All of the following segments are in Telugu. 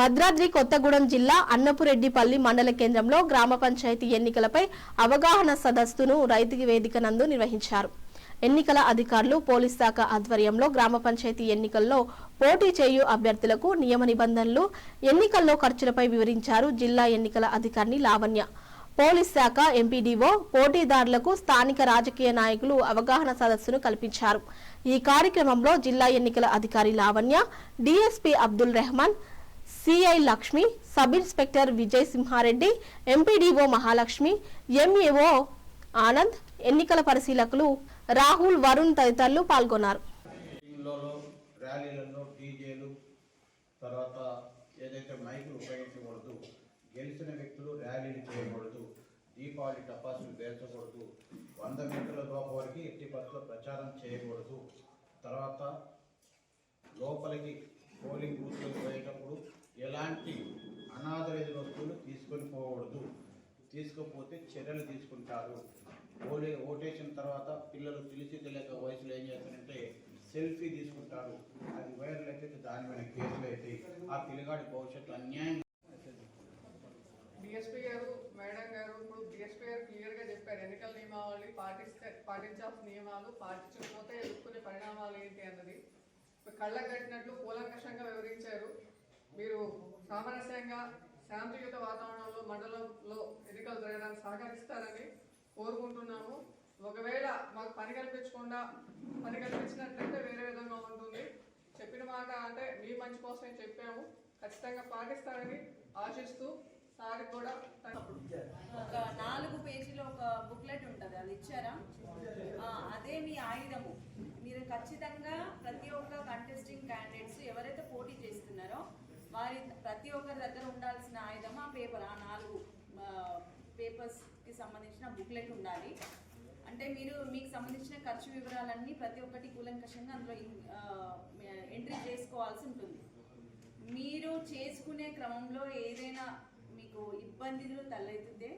భద్రాద్రి కొత్తగూడెం జిల్లా అన్నపురెడ్డిపల్లి మండల కేంద్రంలో గ్రామ పంచాయతీ ఎన్నికలపై అవగాహన సదస్సును రైతు వేదిక నందు నిర్వహించారు. ఎన్నికల అధికారులు పోలీస్ శాఖ ఆధ్వర్యంలో గ్రామ పంచాయతీ ఎన్నికల్లో పోటీ చేయు అభ్యర్థులకు నియమ నిబంధనలు ఎన్నికల్లో ఖర్చులపై వివరించారు జిల్లా ఎన్నికల అధికారిని లావణ్య. పోలీస్ శాఖ ఎంపీడీఓ పోటీదారులకు స్థానిక రాజకీయ నాయకులు అవగాహన సదస్సును కల్పించారు. ఈ కార్యక్రమంలో జిల్లా ఎన్నికల అధికారి Lavanya DSP Abdul Rehman CI Lakshmi sub inspector Vijay Simha Reddy MPDO Mahalakshmi MAO Anand ఎన్నికల పరిశీలకులు రాహుల్ వరుణ్ తదితరులు పాల్గొన్నారు. ర్యాలీలలో డీజేలు తర్వాత ఏదైతే మైకులు ఉపయోగించకూడదు గెలిచిన వ్యక్తులు ర్యాలీలు చేయకూడదు దీపావళి టపాసులు పేర్చకూడదు వంద మీటర్ల లోపల వరకు ఎట్టి పరిస్థితుల్లో ప్రచారం చేయకూడదు. తర్వాత లోపలికి పోలింగ్ బూత్లకు పోయేటప్పుడు ఎలాంటి అనాథరైన వస్తువులు తీసుకొని పోకూడదు తీసుకుపోతే చర్యలు తీసుకుంటారు. ఓలే ఓటేసిన తర్వాత పిల్లలు తెలిసి తెలియక వయసులో ఏం చేస్తారంటే సెల్ఫీ తీసుకుంటారు. అది వైరల్ అయితే దాని మీద కేసులు అయితే ఆ పిల్లగాడి భవిష్యత్తు అన్యాయం డిఎస్పీ గారు మేడం గారు ఇప్పుడు డిఎస్పీ గారు క్లియర్గా చెప్పారు. ఎన్నికల నియమావళి పాటిస్తే పాటించాల్సిన నియమాలు పాటించకపోతే ఎదుర్కొనే పరిణామాలు ఏంటి అన్నది. కళ్ళ కట్టినట్లు కూలంకషంగా వివరించారు. మీరు సామరస్యంగా శాంతియుత వాతావరణంలో మండలంలో ఎన్నికలు జరగడానికి సహకరిస్తారని కోరుకుంటున్నాము. ఒకవేళ మాకు పని కల్పించకుండా పని కల్పించినట్లయితే వేరే విధంగా ఉంటుంది. చెప్పిన మాట అంటే మీ మంచి కోసమే చెప్పాము. ఖచ్చితంగా పాటిస్తారని ఆశిస్తూ సార్ కూడా ఒక నాలుగు పేజీలో ఒక బుక్లెట్ ఉంటుంది అది ఇచ్చారా? అదే మీ ఆయుధము. మీరు ఖచ్చితంగా ప్రతి ఒక్క కంటెస్టింగ్ క్యాండిడేట్స్ ఎవరైతే వారి ప్రతి ఒక్కరి దగ్గర ఉండాల్సిన ఆయుధం ఆ పేపర్ ఆ నాలుగు పేపర్స్కి సంబంధించిన బుక్లెట్ ఉండాలి. అంటే మీరు మీకు సంబంధించిన ఖర్చు వివరాలన్నీ ప్రతి ఒక్కటి కూలంకషంగా అందులో ఎంట్రీ చేసుకోవాల్సి ఉంటుంది. మీరు చేసుకునే క్రమంలో ఏదైనా మీకు ఇబ్బందులు తలెత్తితే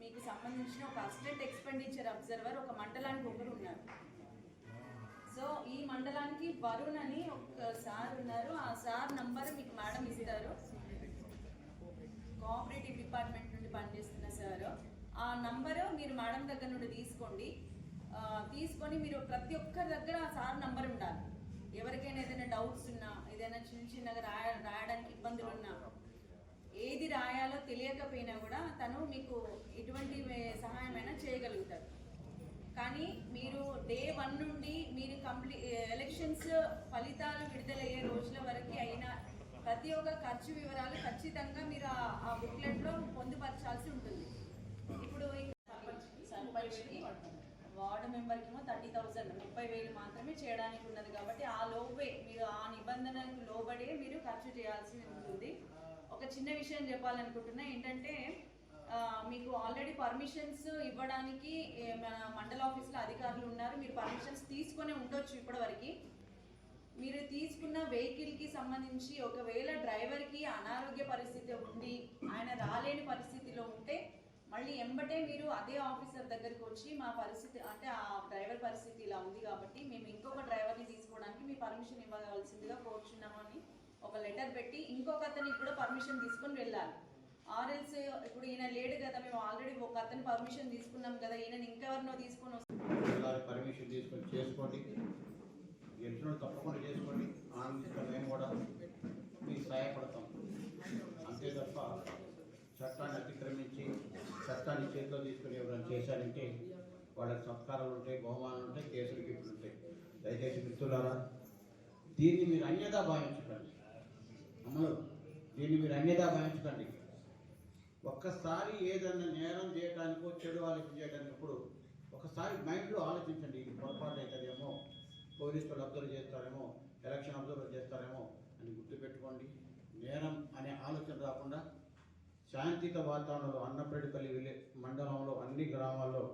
మీకు సంబంధించిన ఒక అసిస్టెంట్ ఎక్స్పెండిచర్ అబ్జర్వర్ ఒక మండలానికి ఒకరు ఉన్నారు. సో ఈ మండలానికి వరుణ్ అని ఒక సార్ ఉన్నారు. ఆ సార్ నంబర్ మీకు మేడం ఇస్తారు. కోఆపరేటివ్ డిపార్ట్మెంట్ నుండి పనిచేస్తున్న సార్. ఆ నంబర్ మీరు మేడం దగ్గర నుండి తీసుకోండి. తీసుకొని మీరు ప్రతి ఒక్కరి దగ్గర ఆ సార్ నంబర్ ఉండాలి. ఎవరికైనా ఏదైనా డౌట్స్ ఉన్నా ఏదైనా చిన్న చిన్నగా రాయ రాయడానికి ఇబ్బందులు ఉన్నా ఏది రాయాలో తెలియకపోయినా కూడా తను మీకు ఎటువంటి సహాయమైనా చేయగలుగుతారు. కానీ మీరు డే వన్ నుండి కంప్లీ ఎలక్షన్స్ ఫలితాలు విడుదలయ్యే రోజుల వరకు అయినా ప్రతి ఒక్క ఖర్చు వివరాలు ఖచ్చితంగా మీరు ఆ- బుక్లెట్లో పొందుపరచాల్సి ఉంటుంది. ఇప్పుడు సర్పంచ్కి వార్డు మెంబర్కేమో థర్టీ థౌసండ్ ముప్పై వేలు మాత్రమే చేయడానికి ఉన్నది కాబట్టి ఆ లోపే మీరు ఆ నిబంధనలకు లోబడే మీరు ఖర్చు చేయాల్సి ఉంటుంది. ఒక చిన్న విషయం చెప్పాలనుకుంటున్నా ఏంటంటే మీకు ఆల్రెడీ పర్మిషన్స్ ఇవ్వడానికి మన మండల ఆఫీస్లో అధికారులు ఉన్నారు. మీరు పర్మిషన్స్ తీసుకొని ఉండొచ్చు ఇప్పటివరకు. మీరు తీసుకున్న వెహికల్కి సంబంధించి ఒకవేళ డ్రైవర్కి అనారోగ్య పరిస్థితి ఉండి ఆయన రాలేని పరిస్థితిలో ఉంటే మళ్ళీ ఎంబటే మీరు అదే ఆఫీసర్ దగ్గరికి వచ్చి మా పరిస్థితి అంటే ఆ డ్రైవర్ పరిస్థితి ఇలా ఉంది కాబట్టి మేము ఇంకొక డ్రైవర్ని తీసుకోవడానికి మీ పర్మిషన్ ఇవ్వవలసిందిగా కోరుచున్నామని ఒక లెటర్ పెట్టి ఇంకొక అతనికి కూడా పర్మిషన్ తీసుకొని వెళ్ళాలి. ఆర్ఎల్స్ ఇప్పుడు ఈయన లేడు కదా మేము ఆల్రెడీ ఒక అతను పర్మిషన్ తీసుకున్నాం కదా ఈయన ఇంకెవరినో తీసుకొని వస్తాం. పర్మిషన్ తీసుకొని చేసుకోండి. గెలిచిన తప్పకుండా చేసుకోండి. ఆనందిస్తాం మేము కూడా మీకు సహాయపడతాం. అంతే తప్ప చట్టాన్ని అతిక్రమించి చట్టాన్ని చేతిలో తీసుకుని ఎవరైనా చేశారంటే వాళ్ళకి సత్కారాలు ఉంటాయి బహుమానాలు ఉంటాయి కేసులు గిఫ్ట్లు ఉంటాయి. దయచేసి మిత్రులారా దీన్ని మీరు అన్యదా భావించకండి. అమలు దీన్ని మీరు అన్యదా భావించకండి. ఒక్కసారి ఏదైనా నేరం చేయడానికో చెడు ఆలోచన చేయడానికి ఇప్పుడు ఒకసారి మైండ్లో ఆలోచించండి. ఇది పొరపాటు అవుతుందేమో పోలీసులు అబ్జర్వ్ చేస్తారేమో ఎలక్షన్ అబ్జర్వ్ చేస్తారేమో అని గుర్తుపెట్టుకోండి. నేరం అనే ఆలోచన రాకుండా శాంతిత వాతావరణంలో అన్నప్రెడ్డిపల్లి విలే మండలంలో అన్ని గ్రామాల్లో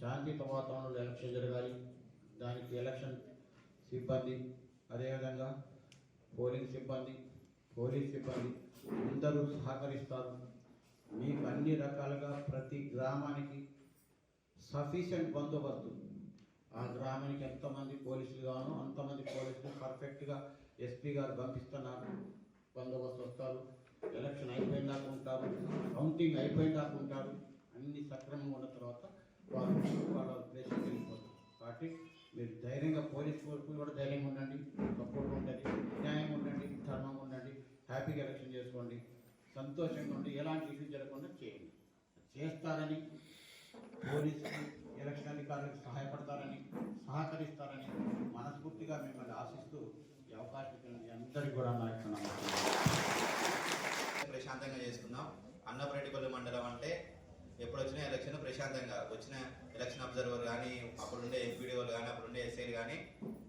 శాంతిత వాతావరణంలో ఎలక్షన్ జరగాలి. దానికి ఎలక్షన్ సిబ్బంది అదేవిధంగా పోలింగ్ సిబ్బంది పోలీస్ సిబ్బంది అందరూ సహకరిస్తారు. మీకు అన్ని రకాలుగా ప్రతి గ్రామానికి సఫిషియంట్ బందోబస్తు ఆ గ్రామానికి ఎంతమంది పోలీసులు కావాలో అంతమంది పోలీసులు పర్ఫెక్ట్గా ఎస్పీ గారు పంపిస్తున్నారు. బందోబస్తు వస్తారు. ఎలక్షన్ అయిపోయిన దాకా ఉంటారు. కౌంటింగ్ అయిపోయిన దాకా ఉంటారు. అన్ని సక్రమంగా ఉన్న తర్వాత వాళ్ళు వాళ్ళ ప్లేస్కి వెళ్ళిపోతారు కాబట్టి మీరు ధైర్యంగా పోలీస్ వరకు కూడా ధైర్యంగా ఉండండి. సపోర్ట్ ఉండండి. న్యాయం ఉండండి. ధర్మంగా ఉండండి. హ్యాపీగా ఎలక్షన్ చేసుకోండి. సంతోషంగా ఉండి ఎలాంటి ఇష్యూ జరగకుండా చేయండి. చేస్తారని పోలీసులు ఎలక్షన్ అధికారులకు సహాయపడతారని సహకరిస్తారని మనస్ఫూర్తిగా మిమ్మల్ని ఆశిస్తూ ఈ అవకాశం అందరికీ కూడా నా యొక్క ప్రశాంతంగా చేసుకుందాం. అన్నపరెడ్డిపల్లి మండలం అంటే ఎప్పుడు వచ్చినా ఎలక్షన్ ప్రశాంతంగా వచ్చిన ఎలక్షన్ అబ్జర్వర్ కానీ అప్పుడుండే ఎంపీడీఓలు కానీ అప్పుడుండే ఎస్ఐలు కానీ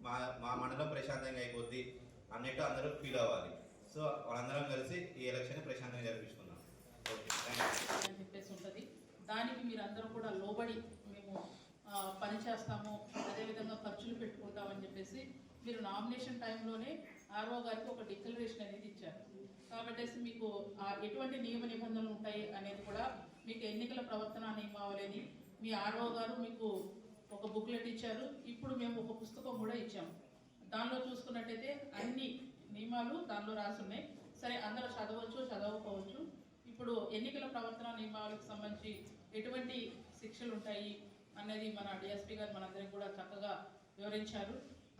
మా మా మండలం ప్రశాంతంగా అయిపోద్ది అన్నట్టు అందరూ ఫీల్ అవ్వాలి. సో వాళ్ళందరం కలిసి ఈ ఎలక్షన్ ప్రశాంతంగా జరిపించుకున్నాం అని చెప్పేసి ఉంటుంది. దానికి మీరు అందరూ కూడా లోబడి మేము పని చేస్తాము అదేవిధంగా ఖర్చులు పెట్టుకుంటామని చెప్పేసి మీరు నామినేషన్ టైంలోనే ఆర్ఓ గారికి ఒక డిక్లరేషన్ అనేది ఇచ్చారు. కాబట్టి మీకు ఎటువంటి నియమ నిబంధనలు ఉంటాయి అనేది కూడా మీకు ఎన్నికల ప్రవర్తన నియమావళిని మీ ఆర్ఓ గారు మీకు ఒక బుక్లెట్ ఇచ్చారు. ఇప్పుడు మేము ఒక పుస్తకం కూడా ఇచ్చాము. దానిలో చూసుకున్నట్టయితే అన్ని నియమాలు దానిలో రాసి ఉన్నాయి. సరే అందరూ చదవచ్చు చదవకపోవచ్చు. ఇప్పుడు ఎన్నికల ప్రవర్తన నియమాలకు సంబంధించి ఎటువంటి శిక్షలు ఉంటాయి అన్నది మన డిఎస్పీ గారు మనందరికి కూడా చక్కగా వివరించారు.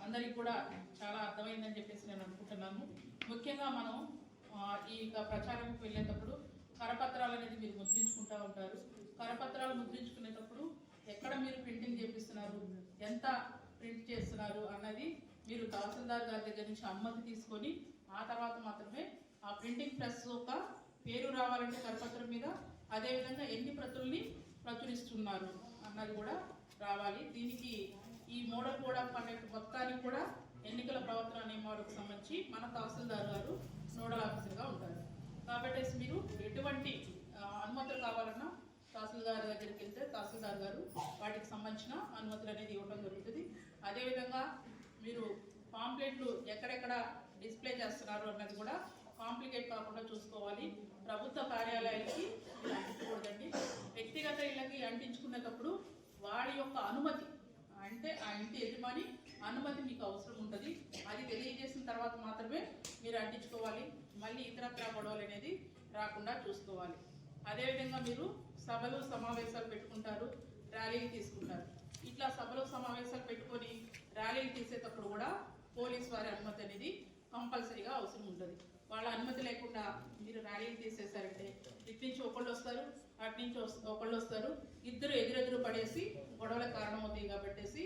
అందరికి కూడా చాలా అర్థమైందని చెప్పేసి నేను అనుకుంటున్నాను. ముఖ్యంగా మనం ఈ ప్రచారంకి వెళ్ళేటప్పుడు కరపత్రాలు అనేది మీరు ముద్రించుకుంటూ ఉంటారు. కరపత్రాలు ముద్రించుకునేటప్పుడు ఎక్కడ మీరు ప్రింటింగ్ చేపిస్తున్నారు? ఎంత ప్రింట్ చేస్తున్నారు? అన్నది మీరు తహసీల్దార్ గారి దగ్గర నుంచి అనుమతి తీసుకొని ఆ తర్వాత మాత్రమే ఆ ప్రింటింగ్ ప్రెస్ యొక్క పేరు రావాలంటే కరపత్రం మీద అదేవిధంగా ఎన్ని ప్రతుల్ని ప్రచురిస్తున్నారు అన్నది కూడా రావాలి. దీనికి ఈ మోడల్ కూడా ఆఫ్ కండక్ట్ మొత్తానికి కూడా ఎన్నికల ప్రవర్తన నియమాలకు సంబంధించి మన తహసీల్దార్ గారు నోడల్ ఆఫీసర్గా ఉంటారు. కాబట్టి మీరు ఎటువంటి అనుమతులు కావాలన్నా తహసీల్దార్ దగ్గరికి వెళ్తే తహసీల్దార్ గారు వాటికి సంబంధించిన అనుమతులు అనేది ఇవ్వడం జరుగుతుంది. అదేవిధంగా మీరు పాంప్లెట్లు ఎక్కడెక్కడ డిస్ప్లే చేస్తున్నారు అన్నది కూడా కాంప్లికేట్ కాకుండా చూసుకోవాలి. ప్రభుత్వ కార్యాలయాలకి అంటించకూడదండి వ్యక్తిగత ఇళ్ళకి అంటించుకునేటప్పుడు వాడి యొక్క అనుమతి అంటే ఆ ఇంటి యజమాని అనుమతి మీకు అవసరం ఉంటుంది. అది తెలియజేసిన తర్వాత మాత్రమే మీరు అంటించుకోవాలి. మళ్ళీ ఇతరత్ర గొడవలు అనేది రాకుండా చూసుకోవాలి. అదేవిధంగా మీరు సభలు సమావేశాలు పెట్టుకుంటారు ర్యాలీలు తీసుకుంటారు. ఇట్లా సభలు సమావేశాలు పెట్టుకొని ర్యాలీలు తీసేటప్పుడు కూడా పోలీస్ వారి అనుమతి అనేది కంపల్సరీగా అవసరం ఉంటుంది. వాళ్ళ అనుమతి లేకుండా మీరు ర్యాలీలు తీసేశారంటే ఇటు నుంచి ఒకళ్ళు వస్తారు అటు నుంచి ఒకళ్ళు వస్తారు ఇద్దరు ఎదురెదురు పడేసి గొడవలకు కారణమవుతాయి కాబట్టేసి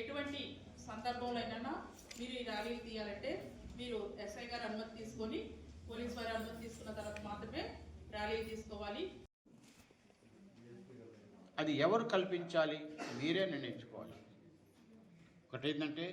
ఎటువంటి సందర్భంలో అయినా మీరు ఈ ర్యాలీలు తీయాలంటే మీరు ఎస్ఐ గారి అనుమతి తీసుకొని పోలీస్ వారి అనుమతి తీసుకున్న తర్వాత మాత్రమే ర్యాలీలు తీసుకోవాలి. అది ఎవరు కల్పించాలి? మీరే నిర్ణయించుకోవాలి. ఒకటి ఏంటంటే